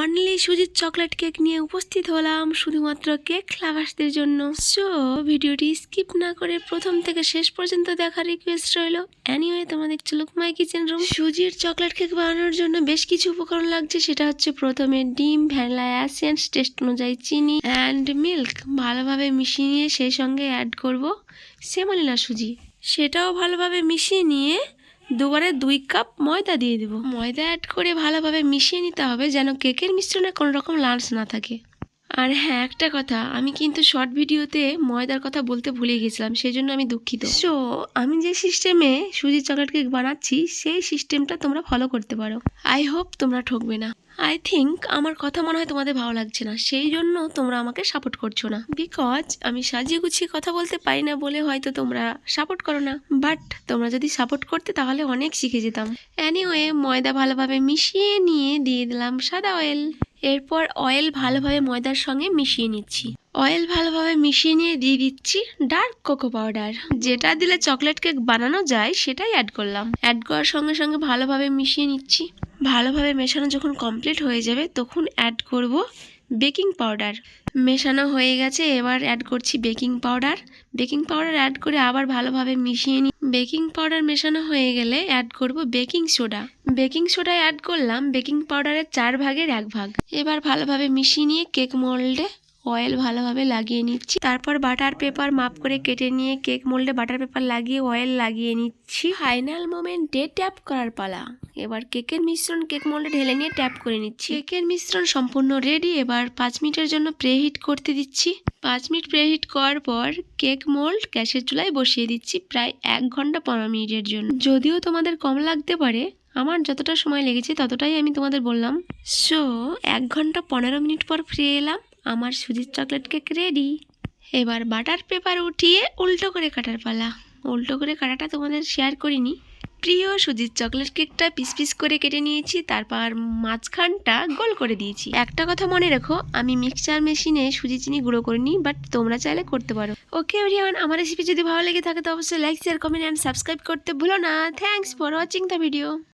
Only সুজির chocolate cake নিয়ে উপস্থিত হলাম শুধুমাত্র কেক লাভার্সদের জন্য। সো ভিডিওটি স্কিপ না করে প্রথম থেকে শেষ পর্যন্ত দেখার রিকোয়েস্ট রইল। অ্যানিওয়ে তোমরা দেখছ লুকমাই কিচেন রুম সুজির চকলেট কেক বানানোর জন্য বেশ কিছু উপকরণ লাগছে। সেটা হচ্ছে প্রথমে ডিম, ভ্যানিলা অ্যাসেন্স টেস্ট অনুযায়ী চিনি অ্যান্ড মিল্ক ভালোভাবে মিশিয়ে নিয়ে সেই সঙ্গে অ্যাড করব। সেমলিনা সুজি? সেটাও ভালোভাবে মিশিয়ে নিয়ে দুবারে দুই কাপ ময়দা দিয়ে দেবো। ময়দা অ্যাড করে ভালোভাবে মিশিয়ে নিতে হবে যেন কেকের মিশ্রণে কোনো রকম লাঞ্চ না থাকে। আর হ্যাঁ একটা কথা, আমি কিন্তু শর্ট ভিডিওতে ময়দার কথা বলতে ভুলে গেছিলাম সেই জন্য আমি দুঃখিত। সো আমি যে সিস্টেমে সুজির চকলেট কেক বানাচ্ছি, সেই সিস্টেমটা তোমরা ফলো করতে পারো। আই হোপ তোমরা ঠকবে না। আই থিঙ্ক আমার কথা মনে হয় তোমাদের ভালো লাগছে না, সেই জন্য তোমরা আমাকে সাপোর্ট করছ না। বিকজ আমি সাজিয়ে গুছিয়ে কথা বলতে পারি না বলে হয়তো তোমরা সাপোর্ট করো না। বাট তোমরা যদি সাপোর্ট করতে, তাহলে অনেক শিখে যেতাম। অ্যানিওয়ে ময়দা ভালোভাবে মিশিয়ে নিয়ে দিয়ে দিলাম সাদা অয়েল এরপর অয়েল ভালোভাবে ময়দার সঙ্গে মিশিয়ে নিচ্ছি। অয়েল ভালোভাবে মিশিয়ে নিয়ে দিয়ে দিচ্ছি ডার্ক কোকো পাউডার যেটা দিলে চকলেট কেক বানানো যায়, সেটাই অ্যাড করলাম। অ্যাড করার সঙ্গে সঙ্গে ভালোভাবে মিশিয়ে নিচ্ছি। ভালোভাবে মেশানো যখন কমপ্লিট হয়ে যাবে, তখন অ্যাড করব বেকিং পাউডার। মেশানো হয়ে গেছে, এবার অ্যাড করছি baking powder. Baking powder add করে আবার ভালোভাবে মিশিয়ে নিই বেকিং পাউডার মেশানো হয়ে গেলে অ্যাড করব baking soda. Baking soda add করলাম, বেকিং পাউডারের চার ভাগের এক ভাগ। এবার ভালোভাবে মিশিয়ে নিয়ে কেক মোল্ডে অয়েল ভালোভাবে লাগিয়ে নিচ্ছি। তারপর বাটার পেপার মাপ করে কেটে নিয়ে কেক মোল্ডে বাটার পেপার লাগিয়ে অয়েল লাগিয়ে নিচ্ছি। ফাইনাল মোমেন্টে ট্যাপ করার পালা। এবার কেকের মিশ্রণ কেক মোল্ডে ঢেলে নিয়ে ট্যাপ করে নিচ্ছি। কেকের মিশ্রণ সম্পূর্ণ রেডি এবার পাঁচ মিনিটের জন্য প্রেহিট করতে দিচ্ছি। পাঁচ মিনিট প্রেহিট করার পর কেক মোল্ড গ্যাসের চুলায় বসিয়ে দিচ্ছি প্রায় এক ঘণ্টা পনেরো মিনিটের জন্য। যদিও তোমাদের কম লাগতে পারে, আমার যতটা সময় লেগেছে ততটাই আমি তোমাদের বললাম। সো এক ঘণ্টা পনেরো মিনিট পর ফিরে এলাম। আমার সুজির চকলেট কেক রেডি এবার বাটার পেপার উঠিয়ে উল্টো করে কাটার পালা। উল্টো করে কাটাটা তোমাদের শেয়ার করিনি। প্রিয় সুজির চকলেট কেকটা পিস পিস করে কেটে নিয়েছি, তারপর মাঝখানটা গোল করে দিয়েছি। একটা কথা মনে রেখো, আমি মিক্সচার মেশিনে সুজি, চিনি গুঁড়ো করিনি বাট তোমরা চাইলে করতে পারো। ওকে এভরিওয়ান আমার রেসিপি যদি ভালো লেগে থাকে তো অবশ্যই like share comment and subscribe করতে ভুলো না। Thanks for watching the video